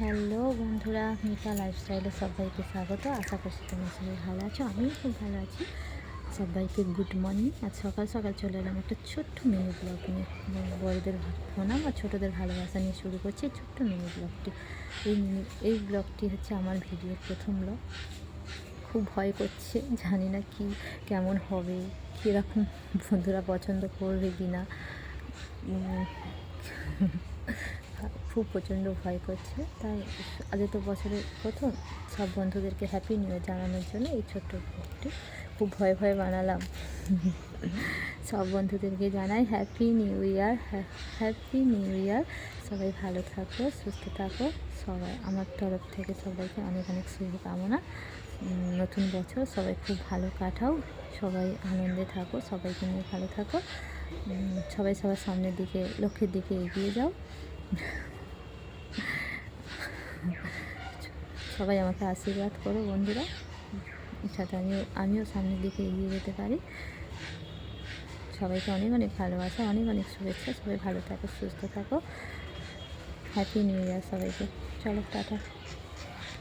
Hello বন্ধুরা, মিতা লাইফস্টাইলে সবাইকে স্বাগত। আশা করছি তোমরা সবাই ভালো আছো, আমিও খুব ভালো আছি। সবাইকে গুড মর্নিং আজ সকাল সকাল চলে এলাম একটা ছোট্ট মিনি ব্লগ নিয়ে। বড়দের প্রণাম আর ছোটোদের ভালোবাসা নিয়ে শুরু করছি ছোট্ট মিনি ব্লগটি এই মিনি এই ব্লগটি হচ্ছে আমার ভিডিওর প্রথম ব্লগ খুব ভয় করছে, জানি না কি, কেমন হবে, কীরকম বন্ধুরা পছন্দ করবে কি না খুব প্রচণ্ড ভয় করছে। তাই আজ তো বছরের প্রথম সব বন্ধুদেরকে হ্যাপি নিউ ইয়ার জানানোর জন্য এই ছোট্ট ব্লগটি খুব ভয় ভয়ে বানালাম। সব বন্ধুদেরকে জানাই happy new year happy new year সবাই ভালো থাকো, সুস্থ থাকো। সবাই আমার তরফ থেকে সবাইকে অনেক অনেক শুভকামনা। নতুন বছর সবাই খুব ভালো কাটাও। সবাই আনন্দে থাকো, সবাইকে নিয়ে ভালো থাকো। সবাই সবার সামনের দিকে, লক্ষ্যের দিকে এগিয়ে যাও। সবাই আমাকে আশীর্বাদ করো, বন্ধুরা। যাতে আমিও আমিও সামনের দিকে এগিয়ে যেতে পারি। সবাইকে অনেক অনেক ভালোবাসা, অনেক অনেক শুভেচ্ছা। সবাই ভালো থাকো, সুস্থ থাকো। হ্যাপি নিউ ইয়ার সবাইকে। চলো, টাটা।